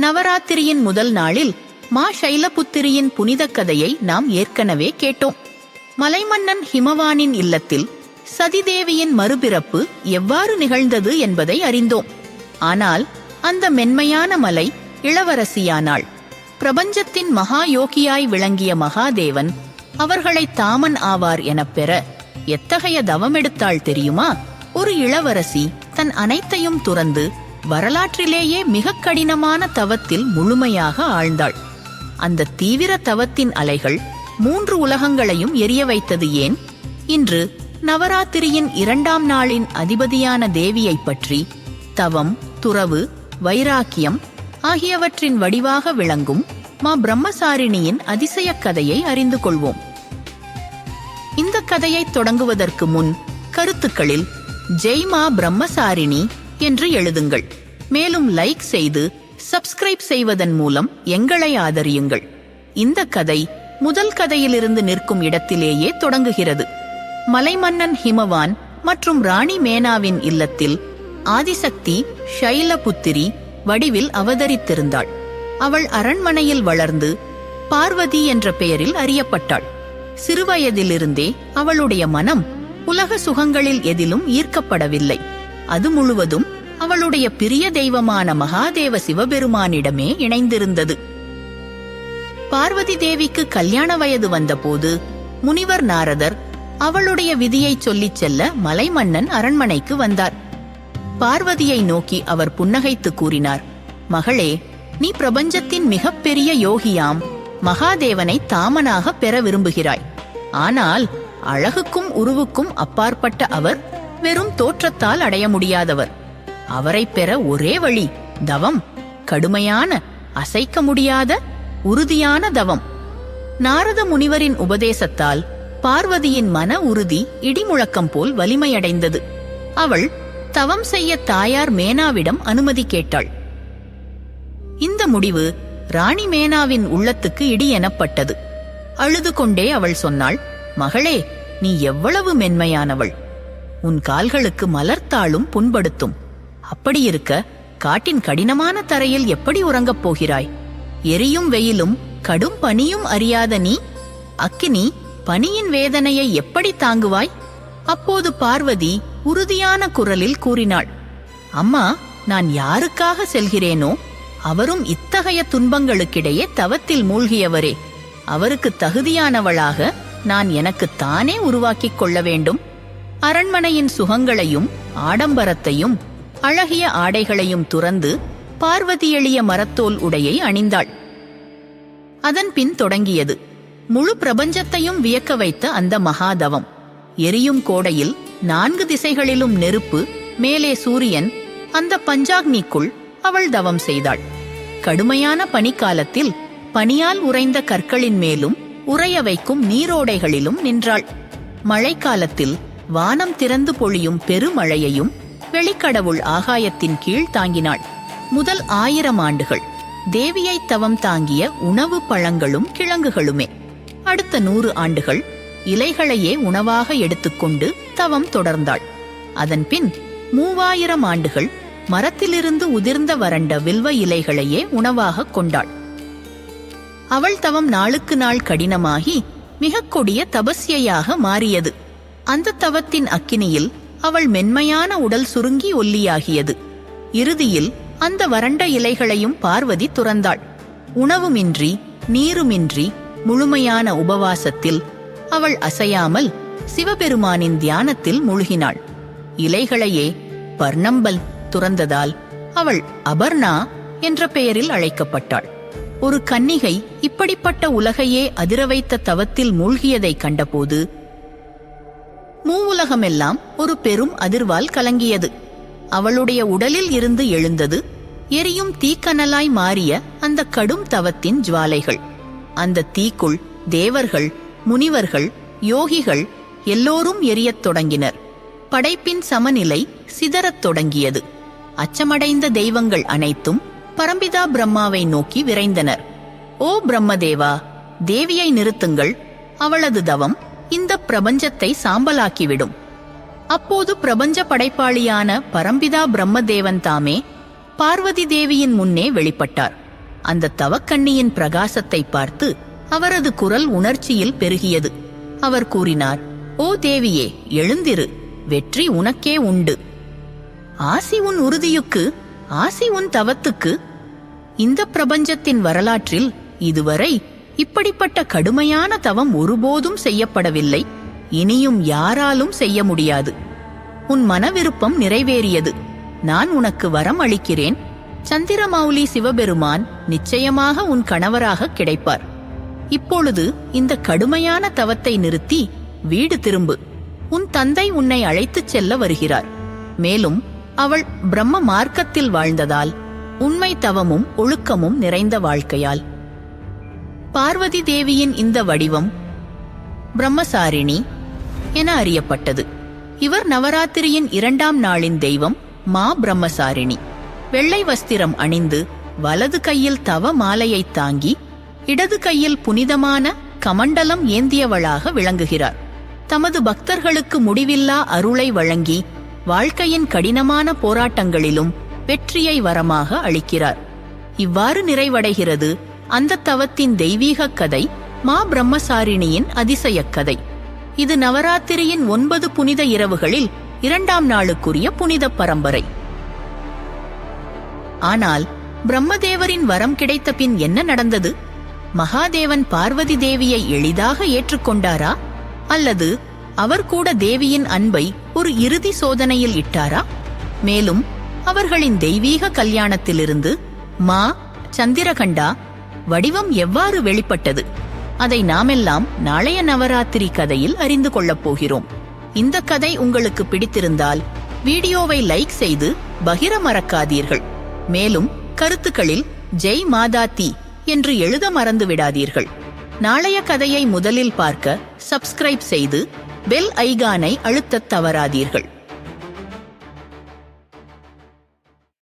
நவராத்திரியின் முதல் நாளில் மா சைலபுத்திரியின் புனித கதையை நாம் ஏற்கனவே கேட்டோம். மலைமன்னன் ஹிமவானின் இல்லத்தில் சதிதேவியின் மறுபிறப்பு எவ்வாறு நிகழ்ந்தது என்பதை அறிந்தோம். ஆனால் அந்த மென்மையான மலை இளவரசியானாள் பிரபஞ்சத்தின் மகா யோகியாய் விளங்கிய மகாதேவன் அவர்களை தாமன் ஆவார் எனப் பெற எத்தகைய தவமெடுத்தாள் தெரியுமா? ஒரு இளவரசி தன் அனைத்தையும் துறந்து வரலாற்றிலேயே மிக கடினமான தவத்தில் முழுமையாக ஆழ்ந்தாள். அந்த தீவிர தவத்தின் அலைகள் மூன்று உலகங்களையும் எரிய வைத்தது ஏன்? இன்று நவராத்திரியின் இரண்டாம் நாளின் அதிபதியான தேவியைப் பற்றி தவம் துறவு வைராக்கியம் ஆகியவற்றின் வடிவாக விளங்கும் மா பிரம்மசாரிணியின் அதிசயக் கதையை அறிந்து கொள்வோம். இந்த கதையை தொடங்குவதற்கு முன் கருத்துக்களில் ஜெய்மா பிரம்மசாரிணி என்று எழுதுங்கள். மேலும் லைக் செய்து சப்ஸ்கிரைப் செய்வதன் மூலம் எங்களை ஆதரியுங்கள். இந்த கதை முதல் கதையிலிருந்து நிற்கும் இடத்திலேயே தொடங்குகிறது. மலைமன்னன் ஹிமவான் மற்றும் ராணி மேனாவின் இல்லத்தில் ஆதிசக்தி ஷைலபுத்திரி வடிவில் அவதரித்திருந்தாள். அவள் அரண்மனையில் வளர்ந்து பார்வதி என்ற பெயரில் அறியப்பட்டாள். சிறுவயதிலிருந்தே அவளுடைய மனம் உலக சுகங்களில் எதிலும் ஈர்க்கப்படவில்லை. அது முழுவதும் அவளுடைய பிரிய தெய்வமான மகாதேவ சிவபெருமானிடமே இணைந்திருந்தது. பார்வதி தேவிக்கு கல்யாண வயது வந்தபோது முனிவர் நாரதர் அவளுடைய விதியை சொல்லிச் செல்ல மலைமன்னன் அரண்மனைக்கு வந்தார். பார்வதியை நோக்கி அவர் புன்னகைத்து கூறினார் மகளே நீ பிரபஞ்சத்தின் மிகப்பெரிய யோகியாம். மகாதேவனை தாமனாக பெற விரும்புகிறாய். ஆனால் அழகுக்கும் உருவுக்கும் அப்பாற்பட்ட அவர் வெறும் தோற்றத்தால் அடைய முடியாதவர். அவரை பெற ஒரே வழி தவம். கடுமையான அசைக்க முடியாத உறுதியான தவம். நாரத முனிவரின் உபதேசத்தால் பார்வதியின் மன உறுதி இடிமுழக்கம் போல் வலிமையடைந்தது. அவள் தவம் செய்ய தாயார் மேனாவிடம் அனுமதி கேட்டாள். இந்த முடிவு ராணி மேனாவின் உள்ளத்துக்கு இடி எனப்பட்டது. அழுது கொண்டே அவள் சொன்னாள் மகளே நீ எவ்வளவு மென்மையானவள். உன் கால்களுக்கு மலர்த்தாளும் புண்படுத்தும். அப்படியிருக்க காட்டின் கடினமான தரையில் எப்படி உறங்கப் போகிறாய்? எரியும் வெயிலும் கடும் பனியும் அறியாத நீ அக்கினி பனியின் வேதனையை எப்படி தாங்குவாய்? அப்போது பார்வதி உறுதியான குரலில் கூறினாள் அம்மா நான் யாருக்காக செல்கிறேனோ அவரும் இத்தகைய துன்பங்களுக்கிடையே தவத்தில் மூழ்கியவரே. அவருக்கு தகுதியானவளாக நான் எனக்கு தானே உருவாக்கிக் கொள்ள வேண்டும். அரண்மனையின் சுகங்களையும் ஆடம்பரத்தையும் அழகிய ஆடைகளையும் துறந்து பார்வதி எளிய மரத்தோல் உடையை அணிந்தாள். அதன்பின் தொடங்கியது. முழு பிரபஞ்சத்தையும் வியக்க வைத்த அந்த மகாதவம். எரியும் கோடையில் நான்கு திசைகளிலும் நெருப்பு மேலே சூரியன் அந்த பஞ்சாக்னிக்குள் அவள் தவம் செய்தாள். கடுமையான பனிக்காலத்தில் பனியால் உறைந்த கற்களின் மேலும் உறைய வைக்கும் நீரோடைகளிலும் நின்றாள். மழைக்காலத்தில் வானம் திறந்து பொழியும் பெருமழையையும் வெளிக்கடவுள் ஆகாயத்தின் கீழ் தாங்கினாள். முதல் ஆயிரம் ஆண்டுகள் தேவியை தவம் தாங்கிய உணவு பழங்களும் கிழங்குகளுமே. அடுத்த நூறு ஆண்டுகள் இலைகளையே உணவாக எடுத்துக்கொண்டு தவம் தொடர்ந்தாள். அதன்பின் மூவாயிரம் ஆண்டுகள் மரத்திலிருந்து உதிர்ந்த வறண்ட வில்வ இலைகளையே உணவாக கொண்டாள். அவள் தவம் நாளுக்கு நாள் கடினமாகி மிகக் கொடிய தபஸ்யையாக மாறியது. அந்த தவத்தின் அக்கினியில் அவள் மென்மையான உடல் சுருங்கி ஒல்லியாகியது. இறுதியில் அந்த வறண்ட இலைகளையும் பார்வதி துறந்தாள். உணவுமின்றி நீருமின்றி முழுமையான உபவாசத்தில் அவள் அசையாமல் சிவபெருமானின் தியானத்தில் மூழ்கினாள். இலைகளையே பர்ணம்பல் துறந்ததால் அவள் அபர்ணா என்ற பெயரில் அழைக்கப்பட்டாள். ஒரு கன்னிகை இப்படிப்பட்ட உலகையே அதிர வைத்த தவத்தில் மூழ்கியதைக் கண்டபோது மூவுலகமெல்லாம் ஒரு பெரும் அதிர்வால் கலங்கியது. அவளுடைய உடலில் இருந்து எழுந்தது எரியும் தீக்கனலாய் மாறிய அந்த கடும் தவத்தின் ஜுவாலைகள். அந்த தீக்குள் தேவர்கள் முனிவர்கள் யோகிகள் எல்லோரும் எரியத் தொடங்கினர். படைப்பின் சமநிலை சிதறத் தொடங்கியது. அச்சமடைந்த தெய்வங்கள் அனைத்தும் பரம்பிதா பிரம்மாவை நோக்கி விரைந்தனர். ஓ பிரம்மதேவா தேவியை நிறுத்துங்கள். அவளது தவம் இந்த பிரபஞ்சத்தை சாம்பலாக்கிவிடும். அப்போது பிரபஞ்ச படைப்பாளியான பரம்பிதா பிரம்மதேவன் தாமே பார்வதி தேவியின் முன்னே வெளிப்பட்டார். அந்த தவக்கண்ணியின் பிரகாசத்தை பார்த்து அவரது குரல் உணர்ச்சியில் பெருகியது. அவர் கூறினார் ஓ தேவியே எழுந்திரு வெற்றி உனக்கே உண்டு. ஆசி உன் உறுதியுக்கு ஆசி உன் தவத்துக்கு. இந்த பிரபஞ்சத்தின் வரலாற்றில் இதுவரை இப்படிப்பட்ட கடுமையான தவம் ஒருபோதும் செய்யப்படவில்லை. இனியும் யாராலும் செய்ய முடியாது. உன் மனவிருப்பம் நிறைவேறியது. நான் உனக்கு வரம் அளிக்கிறேன் சந்திரமௌலி சிவபெருமான் நிச்சயமாக உன் கணவராக கிடைப்பார். இப்பொழுது இந்த கடுமையான தவத்தை நிறுத்தி வீடு திரும்பு. உன் தந்தை உன்னை அழைத்துச் செல்ல வருகிறார். மேலும் அவள் பிரம்ம மார்க்கத்தில் வாழ்ந்ததால் உண்மை தவமும் ஒழுக்கமும் நிறைந்த வாழ்க்கையால் பார்வதி தேவியின் இந்த வடிவம் பிரம்மசாரிணி என அறியப்பட்டது. இவர் நவராத்திரியின் இரண்டாம் நாளின் தெய்வம் மா பிரம்மசாரிணி. வெள்ளை வஸ்திரம் அணிந்து வலது கையில் தவ மாலையை தாங்கி இடது கையில் புனிதமான கமண்டலம் ஏந்தியவளாக விளங்குகிறார். தமது பக்தர்களுக்கு முடிவில்லா அருளை வழங்கி வாழ்க்கையின் கடினமான போராட்டங்களிலும் வெற்றியை வரமாக அளிக்கிறார். இவ்வாறு நிறைவடைகிறது அந்த தவத்தின் தெய்வீக கதை மா பிரம்மசாரிணியின் அதிசயக் கதை. இது நவராத்திரியின் ஒன்பது புனித இரவுகளில் இரண்டாம் நாளுக்குரிய புனித பரம்பரை. ஆனால் பிரம்மதேவரின் வரம் கிடைத்த பின் என்ன நடந்தது? மகாதேவன் பார்வதி தேவியை எளிதாக ஏற்றுக்கொண்டாரா? அல்லது அவர் கூட தேவியின் அன்பை ஒரு இறுதி சோதனையில் இட்டாரா? மேலும் அவர்களின் தெய்வீக கல்யாணத்திலிருந்து மா சந்திரகண்டா வடிவம் எவ்வாறு வெளிப்பட்டது? அதை நாமெல்லாம் நாளைய நவராத்திரி கதையில் அறிந்து கொள்ளப் போகிறோம். இந்த கதை உங்களுக்கு பிடித்திருந்தால் வீடியோவை லைக் செய்து பகிர மறக்காதீர்கள். மேலும் கருத்துக்களில் ஜெய் மாதா தி என்று எழுத மறந்து விடாதீர்கள் நாளைய கதையை முதலில் பார்க்க சப்ஸ்கிரைப் செய்து பெல் ஐகானை அழுத்தத் தவறாதீர்கள்.